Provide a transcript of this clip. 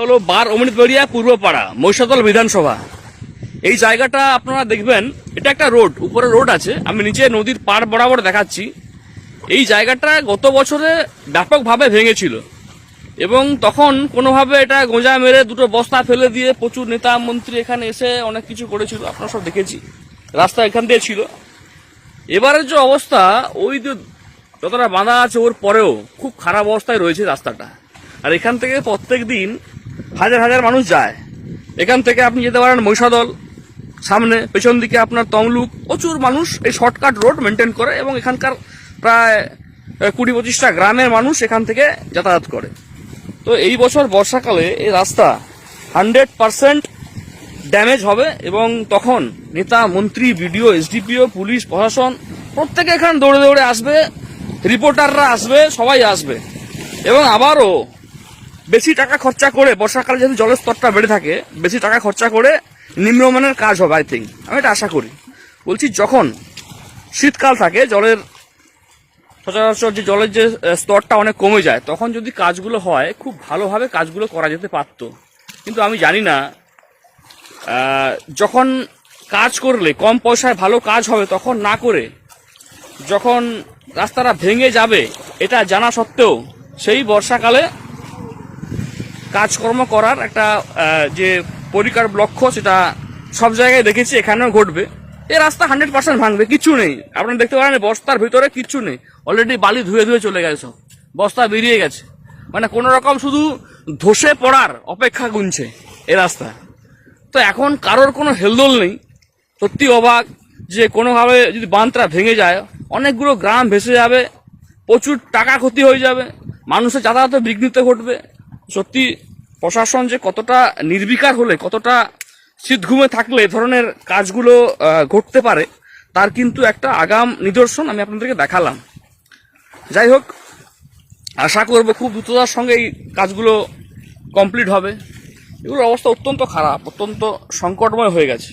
হলো বার অমৃতবেড়িয়া পূর্বপাড়া মহিষাদল বিধানসভা। এই জায়গাটা আপনারা দেখবেন, এটা একটা রোড, উপরে রোড আছে, আমি নিচে নদীর পাড় বরাবর দেখাচ্ছি। এই জায়গাটা গত বছরে ব্যাপকভাবে ভেঙেছিল এবং তখন কোনোভাবে এটা গোঁজা মেরে দুটো বস্তা ফেলে দিয়ে প্রচুর নেতা মন্ত্রী এখানে এসে অনেক কিছু করেছিল, আপনারা সব দেখেছি। রাস্তা এখান দিয়ে ছিল। এবারের যে অবস্থা, ওই যে যতটা বাঁধা আছে ওর পরেও খুব খারাপ অবস্থায় রয়েছে রাস্তাটা। আর এখান থেকে প্রত্যেক দিন হাজার হাজার মানুষ যায়। এখান থেকে আপনি যেতে পারেন মহিষাদল। সামনে পেছন দিকে আপনার তমলুক। প্রচুর মানুষ এই শর্টকাট রোড মেনটেন করে এবং এখানকার প্রায় কুড়ি পঁচিশটা গ্রামের মানুষ এখান থেকে যাতায়াত করে। তো এই বছর বর্ষাকালে এই রাস্তা হান্ড্রেড পারসেন্ট ড্যামেজ হবে এবং তখন নেতা, মন্ত্রী, বিডিও, এসডিপিও, পুলিশ, প্রশাসন প্রত্যেকে এখানে দৌড়ে দৌড়ে আসবে, রিপোর্টাররা আসবে, সবাই আসবে। এবং আবারও বেশি টাকা খরচা করে বর্ষাকালে যেহেতু জলের স্তরটা বেড়ে থাকে, বেশি টাকা খরচা করে নিম্নমানের কাজ হবে আই থিঙ্ক আমি এটা আশা করি। বলছি, যখন শীতকাল থাকে, জলের সচরাচর যে জলের যে স্তরটা অনেক কমে যায়, তখন যদি কাজগুলো হয়, খুব ভালোভাবে কাজগুলো করা যেতে পারত। কিন্তু আমি জানি না যখন কাজ করলে, কম পয়সায় ভালো কাজ হবে, তখন না করে, যখন রাস্তাটা ভেঙে যাবে, এটা জানা সত্ত্বেও, সেই বর্ষাকালে কাজকর্ম করার একটা যে পরিকার লক্ষ্য, সেটা সব জায়গায় দেখেছি, এখানেও ঘটবে। এই রাস্তা হান্ড্রেড পার্সেন্ট ভাঙবে কিছু নেই। আপনারা দেখতে পারেন, বস্তার ভিতরে কিচ্ছু নেই। অলরেডি বালি ধুয়ে ধুয়ে চলে গেছে সব। বস্তা বেরিয়ে গেছে। মানে কোনো রকম শুধু ধসে পড়ার অপেক্ষা গুনছে এ রাস্তা। তো এখন কারোর কোনো হেলদোল নেই। সত্যি অবাক যে কোনোভাবে যদি বাঁধটা ভেঙে যায়, অনেকগুলো গ্রাম ভেসে যাবে, প্রচুর টাকা ক্ষতি হয়ে যাবে, মানুষের যাতায়াতে বিঘ্নিত ঘটবে। সত্যি প্রশাসন যে কতটা নির্বিকার হলে, কতটা শীত ঘুমে থাকলে এ ধরনের কাজগুলো ঘটতে পারে, তার কিন্তু একটা আগাম নিদর্শন আমি আপনাদেরকে দেখালাম। যাই হোক, আশা করব খুব দ্রুততার সঙ্গে এই কাজগুলো কমপ্লিট হবে। এগুলোর অবস্থা অত্যন্ত খারাপ, অত্যন্ত সংকটময় হয়ে গেছে।